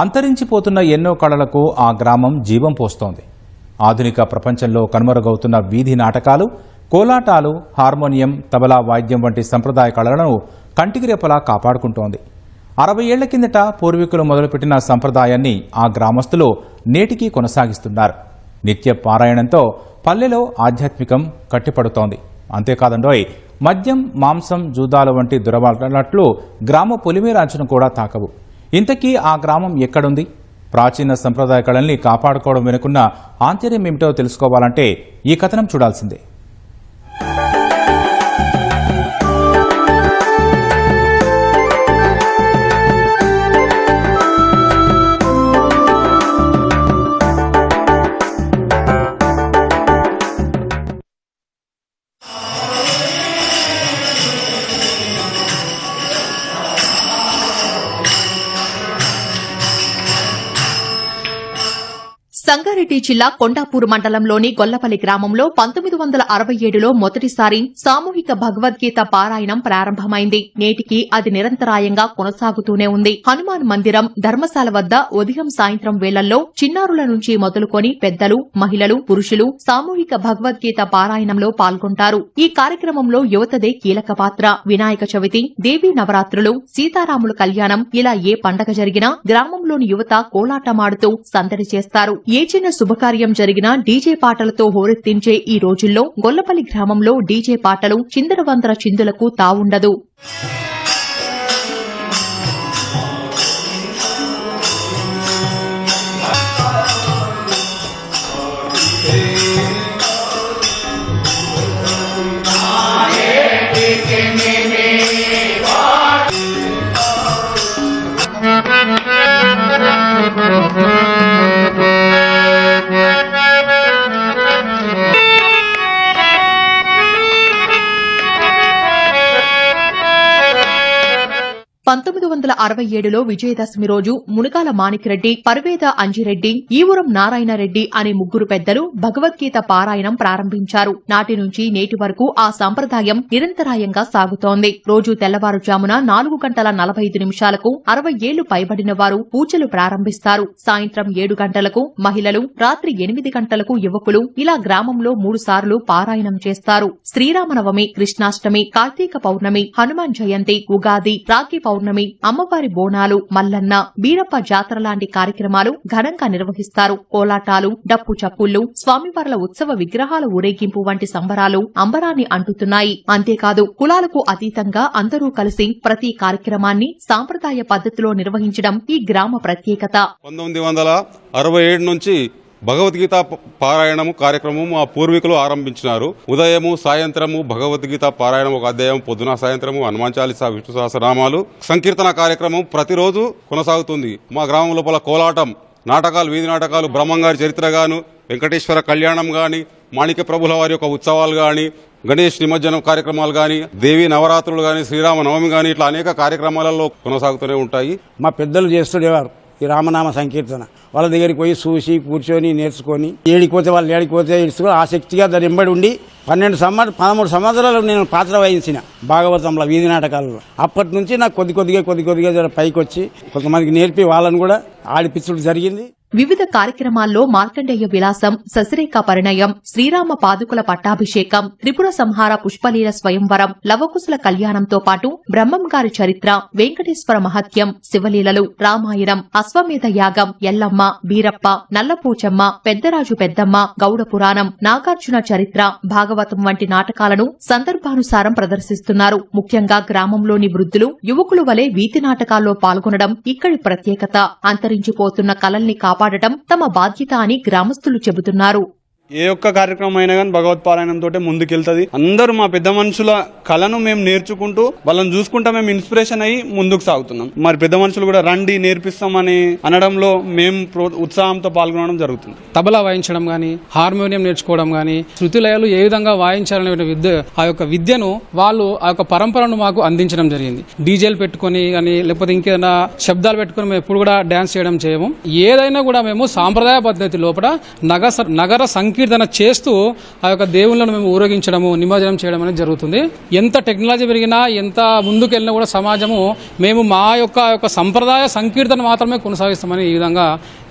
అంతరించిపోతున్న ఎన్నో కళలకు ఆ గ్రామం జీవం పోస్తోంది. ఆధునిక ప్రపంచంలో కనుమరుగవుతున్న వీధి నాటకాలు కోలాటాలు హార్మోనియం తబలా వాద్యం వంటి సంప్రదాయ కళలను కంటికి రెపలా కాపాడుకుంటోంది. అరవై ఏళ్ళ కిందట పూర్వీకులు మొదలుపెట్టిన సంప్రదాయాన్ని ఆ గ్రామస్తులు నేటికీ కొనసాగిస్తున్నారు. నిత్య పారాయణంతో పల్లెలో ఆధ్యాత్మికం కట్టిపడుతోంది. అంతేకాదండోయ్ మద్యం మాంసం జూదాలు వంటి దురవలట్లు గ్రామ పొలిమేరాంచును కూడా తాకవు. ఇంతకీ ఆ గ్రామం ఎక్కడుంది? ప్రాచీన సంప్రదాయ కళల్ని కాపాడుకోవడం వెనుకున్న ఆంతర్యం ఏమిటో తెలుసుకోవాలంటే ఈ కథనం చూడాల్సిందే. సంగారెడ్డి జిల్లా కొండాపూర్ మండలంలోని గొల్లపల్లి గ్రామంలో పంతొమ్మిది వందల అరవై ఏడులో మొదటిసారి సామూహిక భగవద్గీత పారాయణం ప్రారంభమైంది. నేటికి అది నిరంతరాయంగా కొనసాగుతూనే ఉంది. హనుమాన్ మందిరం ధర్మశాల వద్ద ఉదయం సాయంత్రం వేళల్లో చిన్నారుల నుంచి మొదలుకొని పెద్దలు మహిళలు పురుషులు సామూహిక భగవద్గీత పారాయణంలో పాల్గొంటారు. ఈ కార్యక్రమంలో యువతదే కీలక పాత్ర. వినాయక చవితి దేవీ నవరాత్రులు సీతారాముల కళ్యాణం ఇలా ఏ పండగ జరిగినా గ్రామంలోని యువత కోలాటమాడుతూ సందడి చేస్తారు. ఏ చిన్న శుభకార్యం జరిగినా డీజే పాటలతో హోరెత్తించే ఈ రోజుల్లో గొల్లపల్లి గ్రామంలో డీజే పాటలు చిందరవందర చిందులకు తావుండదు. పంతొమ్మిది వందల అరవై ఏడులో విజయదశమి రోజు మునగాల మాణిక్రెడ్డి పర్వేద అంజిరెడ్డి ఈవురం నారాయణరెడ్డి అనే ముగ్గురు పెద్దలు భగవద్గీత పారాయణం ప్రారంభించారు. నాటి నుంచి నేటి వరకు ఆ సంప్రదాయం నిరంతరాయంగా సాగుతోంది. రోజు తెల్లవారుజామున నాలుగు గంటల నలభై ఐదు నిమిషాలకు అరవై ఏళ్ళు పైబడిన వారు పూజలు ప్రారంభిస్తారు. సాయంత్రం ఏడు గంటలకు మహిళలు రాత్రి ఎనిమిది గంటలకు యువకులు ఇలా గ్రామంలో మూడు సార్లు పారాయణం చేస్తారు. శ్రీరామనవమి కృష్ణాష్టమి కార్తీక పౌర్ణమి హనుమాన్ జయంతి ఉగాది రాఖీ పౌర్ణమి అమ్మవారి బోనాలు మల్లన్న బీరప్ప జాతర లాంటి కార్యక్రమాలు ఘనంగా నిర్వహిస్తారు. కోలాటాలు డప్పు చప్పుళ్ళు స్వామివార్ల ఉత్సవ విగ్రహాల ఊరేగింపు వంటి సంబరాలు అంబరాన్ని అంటుతున్నాయి. అంతేకాదు కులాలకు అతీతంగా అందరూ కలిసి ప్రతి కార్యక్రమాన్ని సాంప్రదాయ పద్ధతిలో నిర్వహించడం ఈ గ్రామ ప్రత్యేకత. పంతొమ్మిది వందల అరవై ఏడు నుంచి భగవద్గీత పారాయణము కార్యక్రమం మా పూర్వీకులు ఆరంభించినారు. ఉదయము సాయంత్రము భగవద్గీత పారాయణం ఒక అధ్యాయం పొద్దున సాయంత్రము హనుమాన్ చాలీసా విష్ణు సహస్రనామాలు. సంకీర్తన కార్యక్రమం ప్రతిరోజు కొనసాగుతుంది. మా గ్రామం లోపల కోలాటం నాటకాలు వీధి నాటకాలు బ్రహ్మంగారి చరిత్ర గాను వెంకటేశ్వర కళ్యాణం గాని మాణిక్య ప్రభుల వారి యొక్క ఉత్సవాలు గాని గణేష్ నిమజ్జనం కార్యక్రమాలు గాని దేవి నవరాత్రులు గాని శ్రీరామ నవమి గాని ఇట్లా అనేక కార్యక్రమాలలో కొనసాగుతూనే ఉంటాయి. మా పెద్దలు చేస్తుండేవారు. ఈ రామనామ సంకీర్తన. వాళ్ళ దగ్గరికి పోయి చూసి కూర్చొని నేర్చుకొని ఏడికిపోతే వాళ్ళు ఏడికిపోతే ఆసక్తిగా దాని వెంబడి ఉండి పన్నెండు సంవత్సర పదమూడు సంవత్సరాలు నేను పాత్ర వహించిన భాగవతంలో వీధి నాటకాలలో. అప్పటి నుంచి నాకు కొద్ది కొద్దిగా కొద్ది కొద్దిగా పైకి వచ్చి కొంతమందికి నేర్పి వాళ్ళని కూడా ఆడిపించడం జరిగింది. వివిధ కార్యక్రమాల్లో మార్కండేయ విలాసం ససిరేఖ పరిణయం శ్రీరామ పాదుకుల పట్టాభిషేకం త్రిపుర సంహార పుష్పలీల స్వయంవరం లవకుశల కళ్యాణంతో పాటు బ్రహ్మం గారి చరిత్ర వెంకటేశ్వర మహత్యం శివలీలలు రామాయణం అశ్వమేధ యాగం ఎల్లమ్మ బీరప్ప నల్లపూచమ్మ పెద్దరాజు పెద్దమ్మ గౌడ పురాణం నాగార్జున చరిత్ర భాగవతం వంటి నాటకాలను సందర్భానుసారం ప్రదర్శిస్తున్నారు. ముఖ్యంగా గ్రామంలోని వృద్ధులు యువకులు వలె వీధి నాటకాల్లో పాల్గొనడం ఇక్కడి ప్రత్యేకత. అంతరించిపోతున్న కలల్ని కాపాడు కాపాడటం తమ బాధ్యత అని గ్రామస్తులు చెబుతున్నారు. ఏ ఒక్క కార్యక్రమం అయినా కానీ భగవత్పారాయణంతో ముందుకెళ్తుంది. అందరూ మా పెద్ద మనుషుల కళను మేము నేర్చుకుంటూ వాళ్ళని చూసుకుంటా మేము ఇన్స్పిరేషన్ అయ్యి ముందుకు సాగుతున్నాం. మరి పెద్ద మనుషులు కూడా రండి నేర్పిస్తామని అనడంలో మేము ఉత్సాహంతో పాల్గొనడం జరుగుతుంది. తబలా వాయించడం కానీ హార్మోనియం నేర్చుకోవడం కానీ శృతిలయాలు ఏ విధంగా వాయించాలనే విద్య ఆ యొక్క విద్యను వాళ్ళు ఆ యొక్క పరంపరను మాకు అందించడం జరిగింది. డీజేలు పెట్టుకొని కానీ లేకపోతే ఇంకేదైనా శబ్దాలు పెట్టుకొని మేము ఎప్పుడు కూడా డ్యాన్స్ చేయడం చేయము. ఏదైనా కూడా మేము సాంప్రదాయ పద్ధతి లోపల నగర నగర సంకీర్తన సంకీర్తన చేస్తూ ఆ యొక్క దేవుళ్ళను మేము ఊరేగించడము నిమజ్జనం చేయడం అనేది జరుగుతుంది. ఎంత టెక్నాలజీ పెరిగినా ఎంత ముందుకెళ్ళినా కూడా సమాజము మేము మా యొక్క యొక్క సంప్రదాయ సంకీర్తన మాత్రమే కొనసాగిస్తామని ఈ విధంగా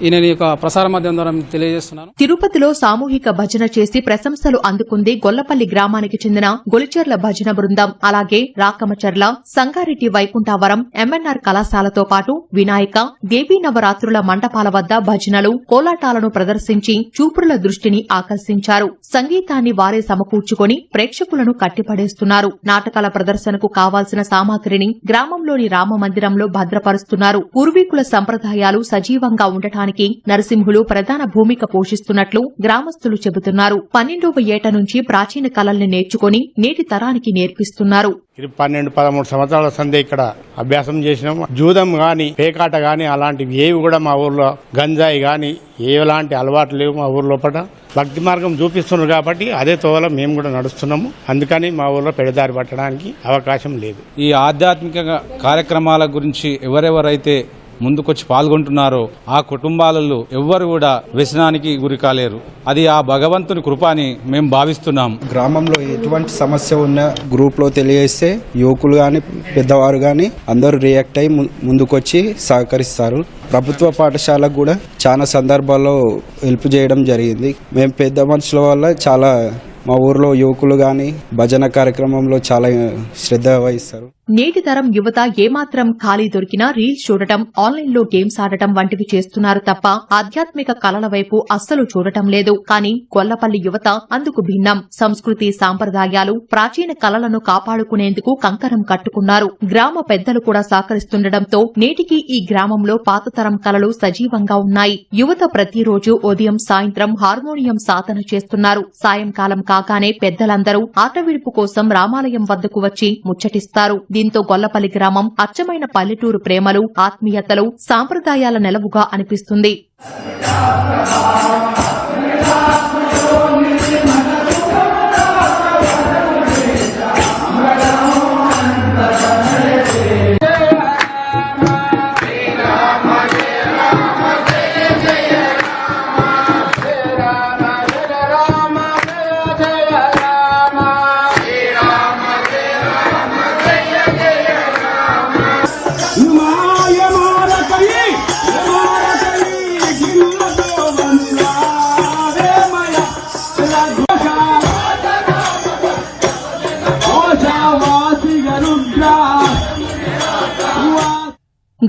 ఈ నేను యొక్క ప్రసార మాధ్యమం ద్వారా తెలియజేస్తున్నాను. తిరుపతిలో సామూహిక భజన చేసి ప్రశంసలు అందుకుంది గొల్లపల్లి గ్రామానికి చెందిన గొలిచెర్ల భజన బృందం. అలాగే రాకమచర్ల సంగారెడ్డి వైకుంఠవరం ఎంఎన్ఆర్ కళాశాలతో పాటు వినాయక దేవీ నవరాత్రుల మండపాల వద్ద భజనలు కోలాటాలను ప్రదర్శించి చూపురుల దృష్టిని ఆకర్షించారు. సంగీతాన్ని వారే సమకూర్చుకొని ప్రేక్షకులను కట్టిపడేస్తున్నారు. నాటకాల ప్రదర్శనకు కావాల్సిన సామాగ్రిని గ్రామంలోని రామ మందిరంలో భద్రపరుస్తున్నారు. పూర్వీకుల సంప్రదాయాలు సజీవంగా ఉండటానికి నరసింహులు ప్రధాన భూమిక పోషిస్తున్నట్లు గ్రామస్తులు చెబుతున్నారు. పన్నెండవ ఏట నుంచి ప్రాచీన కళల్ని నేర్చుకుని నేటి తరానికి నేర్పిస్తున్నారు. ఇది పన్నెండు పదమూడు సంవత్సరాల సందే ఇక్కడ అభ్యాసం చేసినాం. జూదం గాని పేకాట గాని అలాంటివి ఏవి కూడా మా ఊర్లో గంజాయి గాని ఎలాంటి అలవాట్లు లేవు మా ఊర్లో పట భక్తి మార్గం చూపిస్తున్నారు కాబట్టి అదే తోవల మేము కూడా నడుస్తున్నాము. అందుకని మా ఊర్లో పెడదారి పట్టడానికి అవకాశం లేదు. ఈ ఆధ్యాత్మిక కార్యక్రమాల గురించి ఎవరెవరైతే ముందుకొచ్చి పాల్గొంటున్నారో ఆ కుటుంబాలలో ఎవ్వరు కూడా వ్యసనానికి గురి కాలేరు. అది ఆ భగవంతుని కృప అని మేము భావిస్తున్నాం. గ్రామంలో ఎటువంటి సమస్య ఉన్నా గ్రూప్లో తెలియజేస్తే యువకులు కానీ పెద్దవారు కానీ అందరూ రియాక్ట్ అయి ము- ముందుకొచ్చి సహకరిస్తారు. ప్రభుత్వ పాఠశాలకు కూడా చాలా సందర్భాల్లో హెల్ప్ చేయడం జరిగింది. మేము పెద్ద మనుషుల వల్ల చాలా మా ఊర్లో యువకులు కానీ భజన కార్యక్రమంలో చాలా శ్రద్ధ వహిస్తారు. నేటి తరం యువత ఏమాత్రం ఖాళీ దొరికినా రీల్స్ చూడటం ఆన్లైన్లో గేమ్స్ ఆడటం వంటివి చేస్తున్నారు తప్ప ఆధ్యాత్మిక కళల వైపు అస్సలు చూడటం లేదు. కానీ కొల్లపల్లి యువత అందుకు భిన్నం. సంస్కృతి సాంప్రదాయాలు ప్రాచీన కళలను కాపాడుకునేందుకు కంకణం కట్టుకున్నారు. గ్రామ పెద్దలు కూడా సహకరిస్తుండటంతో నేటికి ఈ గ్రామంలో పాతతరం కళలు సజీవంగా ఉన్నాయి. యువత ప్రతిరోజు ఉదయం సాయంత్రం హార్మోనియం సాధన చేస్తున్నారు. సాయంకాలం కాగానే పెద్దలందరూ ఆటవిడుపు కోసం రామాలయం వద్దకు వచ్చి ముచ్చటిస్తారు. దీంతో గొల్లపల్లి గ్రామం అచ్చమైన పల్లెటూరు ప్రేమలు ఆత్మీయతలు సాంప్రదాయాల నెలవుగా అనిపిస్తుంది.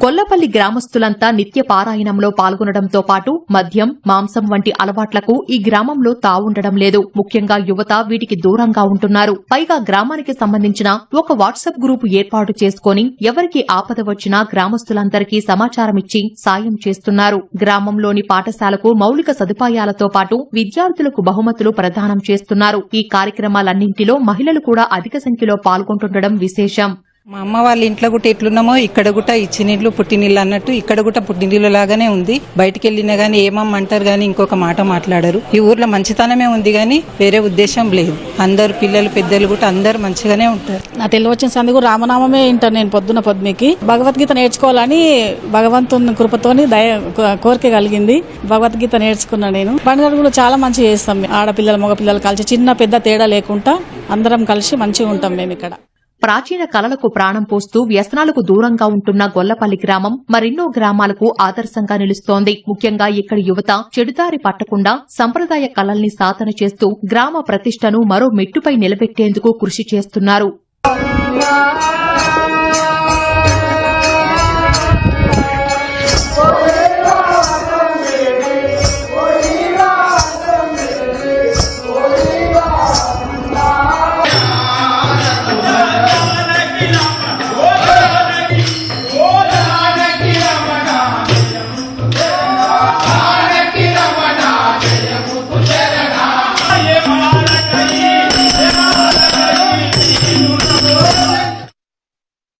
గొల్లపల్లి గ్రామస్తులంతా నిత్య పారాయణంలో పాల్గొనడంతో పాటు మద్యం మాంసం వంటి అలవాట్లకు ఈ గ్రామంలో తావుండడం లేదు. ముఖ్యంగా యువత వీటికి దూరంగా ఉంటున్నారు. పైగా గ్రామానికి సంబంధించిన ఒక వాట్సాప్ గ్రూపు ఏర్పాటు చేసుకుని ఎవరికి ఆపద వచ్చినా గ్రామస్తులందరికీ సమాచారమిచ్చి సాయం చేస్తున్నారు. గ్రామంలోని పాఠశాలకు మౌలిక సదుపాయాలతో పాటు విద్యార్థులకు బహుమతులు ప్రదానం చేస్తున్నారు. ఈ కార్యక్రమాలన్నింటిలో మహిళలు కూడా అధిక సంఖ్యలో పాల్గొంటుండడం విశేషం. మా అమ్మ వాళ్ళ ఇంట్లో కూడా ఎట్లున్నామో ఇక్కడ కూడా ఇచ్చినీళ్ళు పుట్టినీళ్ళు అన్నట్టు ఇక్కడ కూడా పుట్టినీళ్ళు లాగానే ఉంది. బయటికి వెళ్ళినా గానీ ఏమమ్మ అంటారు గానీ ఇంకొక మాట మాట్లాడరు. ఈ ఊర్లో మంచితనమే ఉంది గానీ వేరే ఉద్దేశం లేదు. అందరు పిల్లలు పెద్దలు కూడా అందరు మంచిగానే ఉంటారు. నా తెలివి వచ్చిన సందుకు రామనామమే వింటాను నేను పొద్దున పద్మికి. భగవద్గీత నేర్చుకోవాలని భగవంతుని కృపతోని దయ కోరిక కలిగింది. భగవద్గీత నేర్చుకున్నా నేను. పండుగలు కూడా చాలా మంచిగా చేస్తాం. ఆడపిల్లలు మగపిల్లలు కలిసి చిన్న పెద్ద తేడా లేకుండా అందరం కలిసి మంచిగా ఉంటాం మేము ఇక్కడ. ప్రాచీన కళలకు ప్రాణం పోస్తూ వ్యసనాలకు దూరంగా ఉంటున్న గొల్లపల్లి గ్రామం మరెన్నో గ్రామాలకు ఆదర్శంగా నిలుస్తోంది. ముఖ్యంగా ఇక్కడి యువత చెడుదారి పట్టకుండా సంప్రదాయ కళల్ని సాధన చేస్తూ గ్రామ ప్రతిష్టను మరో మెట్టుపై నిలబెట్టేందుకు కృషి చేస్తున్నారు.